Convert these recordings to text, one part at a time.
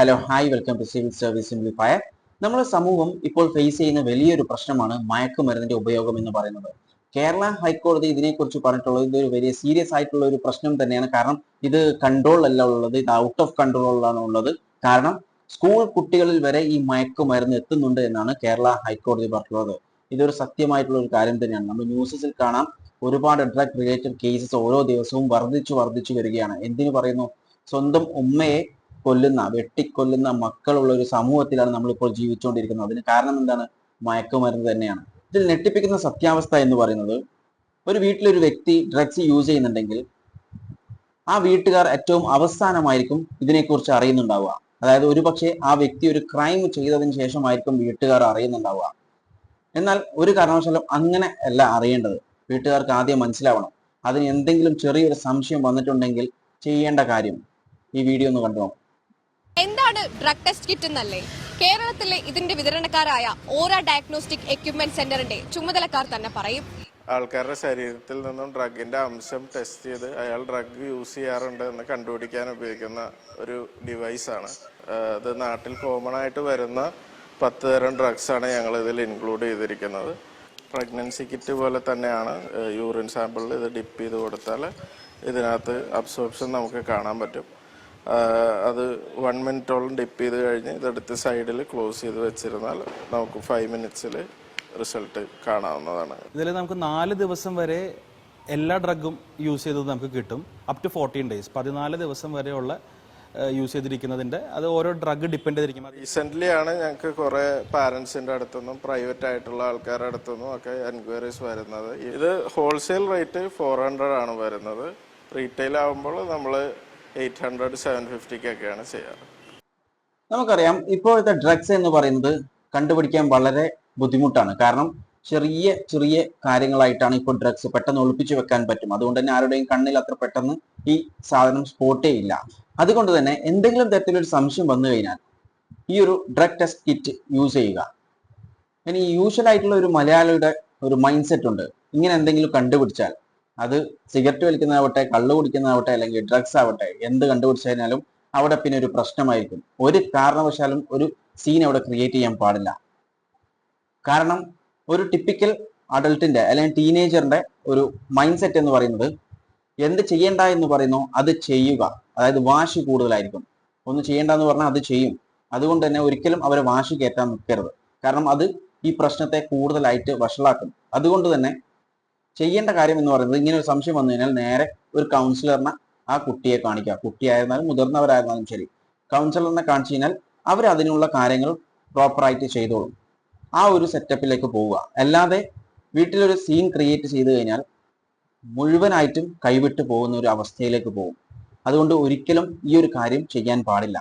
Hello hi welcome to civil service simplifier നമ്മുടെ സമൂഹം ഇപ്പോൾ ഫേസ് ചെയ്യുന്ന വലിയൊരു പ്രശ്നമാണ് മയക്കുമരുന്നിന്റെ ഉപയോഗം എന്ന് പറയുന്നത്. കേരള ഹൈക്കോടതി ഇതിനെക്കുറിച്ച് പറഞ്ഞിട്ടുള്ളത് ഇതൊരു വലിയ സീരിയസ് ആയിട്ടുള്ള ഒരു പ്രശ്നം തന്നെയാണ്. കാരണം ഇത് കൺട്രോൾ അല്ല ഉള്ളത് ഇത് ഔട്ട് ഓഫ് കൺട്രോളിലാണ് ഉള്ളത്. കാരണം സ്കൂൾ കുട്ടികളിൽ വരെ ഈ മയക്കുമരുന്ന് എത്തുന്നുണ്ട് എന്നാണ് കേരള ഹൈക്കോടതി പറഞ്ഞിട്ടുള്ളത്. ഇതൊരു സത്യമായിട്ടുള്ള ഒരു കാര്യം തന്നെയാണ്. നമ്മൾ ന്യൂസസിൽ കാണാം ഒരുപാട് ഡ്രഗ് റിലേറ്റഡ് കേസസ് ഓരോ ദിവസവും വർദ്ധിച്ചു വർദ്ധിച്ചു വരികയാണ്. എന്തിനു പറയുന്നു? സ്വന്തം ഉമ്മയെ കൊല്ലുന്ന വെട്ടിക്കൊല്ലുന്ന മക്കളുള്ള ഒരു സമൂഹത്തിലാണ് നമ്മളിപ്പോൾ ജീവിച്ചുകൊണ്ടിരിക്കുന്നത്. അതിന് കാരണം എന്താണ്? മയക്കുമരുന്ന് തന്നെയാണ്. ഇതിൽ ഞെട്ടിപ്പിക്കുന്ന സത്യാവസ്ഥ എന്ന് പറയുന്നത് ഒരു വീട്ടിലൊരു വ്യക്തി ഡ്രഗ്സ് യൂസ് ചെയ്യുന്നുണ്ടെങ്കിൽ ആ വീട്ടുകാർ ഏറ്റവും അവസാനമായിരിക്കും ഇതിനെക്കുറിച്ച് അറിയുന്നുണ്ടാവുക. അതായത് ഒരുപക്ഷെ ആ വ്യക്തി ഒരു ക്രൈം ചെയ്തതിന് ശേഷമായിരിക്കും വീട്ടുകാർ അറിയുന്നുണ്ടാവുക. എന്നാൽ ഒരു കാരണവശാലും അങ്ങനെ അല്ല അറിയേണ്ടത്. വീട്ടുകാർക്ക് ആദ്യം മനസ്സിലാവണം. അതിന് എന്തെങ്കിലും ചെറിയൊരു സംശയം വന്നിട്ടുണ്ടെങ്കിൽ ചെയ്യേണ്ട കാര്യം. ഈ വീഡിയോ ഒന്ന് കണ്ടു. എന്താണ് ഡ്രഗ് ടെസ്റ്റ് കിറ്റ് എന്നല്ലേ? കേരളത്തിലെ ഇതിന്റെ വിതരണക്കാരായ ഓറ ഡയഗ്നോസ്റ്റിക് എക്യുപ്മെന്റ് സെന്ററിന്റെ ചുമതലക്കാർ തന്നെ പറയും. ആൾക്കാരുടെ ശരീരത്തിൽ നിന്നും ഡ്രഗിന്റെ അംശം ടെസ്റ്റ് ചെയ്ത് അയാൾ ഡ്രഗ് യൂസ് ചെയ്യാറുണ്ട് എന്ന് കണ്ടുപിടിക്കാൻ ഉപയോഗിക്കുന്ന ഒരു ഡിവൈസാണ് അത് നാട്ടിൽ കോമൺ ആയിട്ട് വരുന്ന പത്ത് തരം ആണ് ഞങ്ങൾ ഇതിൽ ഇൻക്ലൂഡ് ചെയ്തിരിക്കുന്നത്. പ്രഗ്നൻസി കിറ്റ് പോലെ തന്നെയാണ് യൂറിൻ സാമ്പിളിൽ ഇത് ഡിപ്പ് ചെയ്ത് കൊടുത്താൽ ഇതിനകത്ത് അബ്സോർപ്ഷൻ നമുക്ക് കാണാൻ പറ്റും. അത് വൺ മിനിറ്റോളം ഡിപ്പ് ചെയ്ത് കഴിഞ്ഞ് ഇതെടുത്ത് സൈഡിൽ ക്ലോസ് ചെയ്ത് വെച്ചിരുന്നാൽ നമുക്ക് ഫൈവ് മിനിറ്റ്സിൽ റിസൾട്ട് കാണാവുന്നതാണ്. ഇതിൽ നമുക്ക് നാല് ദിവസം വരെ എല്ലാ ഡ്രഗും യൂസ് ചെയ്തത് നമുക്ക് കിട്ടും. അപ് ടു ഫോർട്ടീൻ ഡേയ്സ് പതിനാല് ദിവസം വരെയുള്ള യൂസ് ചെയ്തിരിക്കുന്നതിന്റെ അത് ഓരോ ഡ്രഗ് ഡിപ്പെൻഡ് ചെയ്തിരിക്കും. റീസെന്റ്ലി ആണ് ഞങ്ങൾക്ക് കുറെ പാരൻസിന്റെ അടുത്തുനിന്നും പ്രൈവറ്റ് ആയിട്ടുള്ള ആൾക്കാരുടെ അടുത്തുനിന്നും ഒക്കെ എൻക്വയറീസ് വരുന്നത്. ഇത് ഹോൾസെയിൽ റേറ്റ് ഫോർ ഹൺഡ്രഡ് ആണ് വരുന്നത്. റീറ്റെയിൽ ആകുമ്പോൾ നമ്മൾ എയ്റ്റ് ഹൺഡ്രഡ് സെവൻ ഫിഫ്റ്റിക്കൊക്കെയാണ് ചെയ്യാറ്. നമുക്കറിയാം ഇപ്പോഴത്തെ ഡ്രഗ്സ് എന്ന് പറയുന്നത് കണ്ടുപിടിക്കാൻ വളരെ ബുദ്ധിമുട്ടാണ്. കാരണം ചെറിയ ചെറിയ കാര്യങ്ങളായിട്ടാണ് ഇപ്പോൾ ഡ്രഗ്സ് പെട്ടെന്ന് ഒളിപ്പിച്ചു വെക്കാൻ പറ്റും. അതുകൊണ്ട് തന്നെ ആരുടെയും കണ്ണിൽ അത്ര പെട്ടെന്ന് ഈ സാധനം സ്പോട്ടേ ഇല്ല അതുകൊണ്ട് തന്നെ എന്തെങ്കിലും തരത്തിലൊരു സംശയം വന്നു കഴിഞ്ഞാൽ ഈ ഒരു ഡ്രഗ് ടെസ്റ്റ് കിറ്റ് യൂസ് ചെയ്യുക. ഇനി യൂഷ്വൽ ആയിട്ടുള്ള ഒരു മലയാളിയുടെ ഒരു മൈൻഡ് സെറ്റ് ഉണ്ട്. ഇങ്ങനെ എന്തെങ്കിലും കണ്ടുപിടിച്ചാൽ അത് സിഗരറ്റ് വലിക്കുന്നതാവട്ടെ കള്ളു കുടിക്കുന്നതാവട്ടെ അല്ലെങ്കിൽ ഡ്രഗ്സ് ആവട്ടെ എന്ത് കണ്ടുപിടിച്ചു അവിടെ പിന്നെ ഒരു പ്രശ്നമായിരിക്കും. ഒരു കാരണവശാലും ഒരു സീൻ അവിടെ ക്രിയേറ്റ് ചെയ്യാൻ പാടില്ല. കാരണം ഒരു ടിപ്പിക്കൽ അഡൾട്ടിന്റെ അല്ലെങ്കിൽ ടീനേജറിന്റെ ഒരു മൈൻഡ് സെറ്റ് എന്ന് പറയുന്നത് എന്ത് ചെയ്യണ്ട എന്ന് പറയുന്നു അത് ചെയ്യുക. അതായത് വാശി കൂടുതലായിരിക്കും. ഒന്ന് ചെയ്യേണ്ട എന്ന് പറഞ്ഞാൽ അത് ചെയ്യും. അതുകൊണ്ട് തന്നെ ഒരിക്കലും അവരെ വാശി കയറ്റാൻ നിൽക്കരുത്. കാരണം അത് ഈ പ്രശ്നത്തെ കൂടുതലായിട്ട് വഷളാക്കും. അതുകൊണ്ട് തന്നെ ചെയ്യേണ്ട കാര്യം എന്ന് പറയുന്നത് ഇങ്ങനെ ഒരു സംശയം വന്നു കഴിഞ്ഞാൽ നേരെ ഒരു കൗൺസിലറിനെ ആ കുട്ടിയെ കാണിക്കുക. കുട്ടിയായിരുന്നാലും മുതിർന്നവരായിരുന്നാലും ശരി. കൗൺസിലറിനെ കാണിച്ചു കഴിഞ്ഞാൽ അവർ അതിനുള്ള കാര്യങ്ങൾ പ്രോപ്പറായിട്ട് ചെയ്തോളും. ആ ഒരു സെറ്റപ്പിലേക്ക് പോവുക. അല്ലാതെ വീട്ടിലൊരു സീൻ ക്രിയേറ്റ് ചെയ്തു കഴിഞ്ഞാൽ മുഴുവനായിട്ടും കൈവിട്ട് പോകുന്ന ഒരു അവസ്ഥയിലേക്ക് പോകും. അതുകൊണ്ട് ഒരിക്കലും ഈ ഒരു കാര്യം ചെയ്യാൻ പാടില്ല.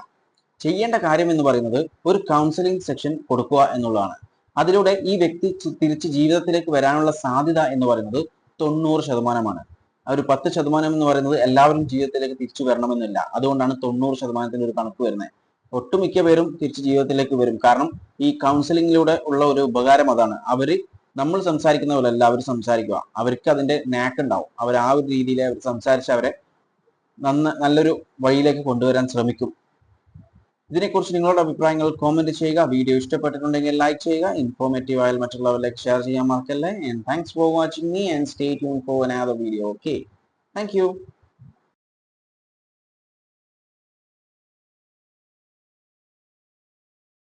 ചെയ്യേണ്ട കാര്യം എന്ന് പറയുന്നത് ഒരു കൗൺസിലിംഗ് സെക്ഷൻ കൊടുക്കുക എന്നുള്ളതാണ്. അതിലൂടെ ഈ വ്യക്തി തിരിച്ച് ജീവിതത്തിലേക്ക് വരാനുള്ള സാധ്യത എന്ന് പറയുന്നത് തൊണ്ണൂറ് ശതമാനമാണ്. ആ ഒരു പത്ത് ശതമാനം എന്ന് പറയുന്നത് എല്ലാവരും ജീവിതത്തിലേക്ക് തിരിച്ചു വരണമെന്നില്ല. അതുകൊണ്ടാണ് തൊണ്ണൂറ് ശതമാനത്തിന്റെ ഒരു കണക്ക് വരുന്നത്. ഒട്ടുമിക്ക പേരും തിരിച്ച് ജീവിതത്തിലേക്ക് വരും. കാരണം ഈ കൗൺസിലിങ്ങിലൂടെ ഉള്ള ഒരു ഉപകാരം അതാണ്. അവർ നമ്മൾ സംസാരിക്കുന്ന പോലെ അല്ല അവർ സംസാരിക്കുക. അവർക്ക് അതിന്റെ നാക്ക് ഉണ്ടാവും അവർ ആ ഒരു രീതിയിൽ സംസാരിച്ച് അവരെ നന്ന നല്ലൊരു വഴിയിലേക്ക് കൊണ്ടുവരാൻ ശ്രമിക്കും. ഇതിനെക്കുറിച്ച് നിങ്ങളുടെ അഭിപ്രായങ്ങൾ കോമെന്റ് ചെയ്യുക. വീഡിയോ ഇഷ്ടപ്പെട്ടിട്ടുണ്ടെങ്കിൽ ലൈക്ക് ചെയ്യുക. ഇൻഫോർമേറ്റീവ് ആയാൽ മറ്റുള്ളവരിലേക്ക് ഷെയർ ചെയ്യാൻ മറക്കല്ലേ. And thanks for watching me and stay tune for another video okay thank you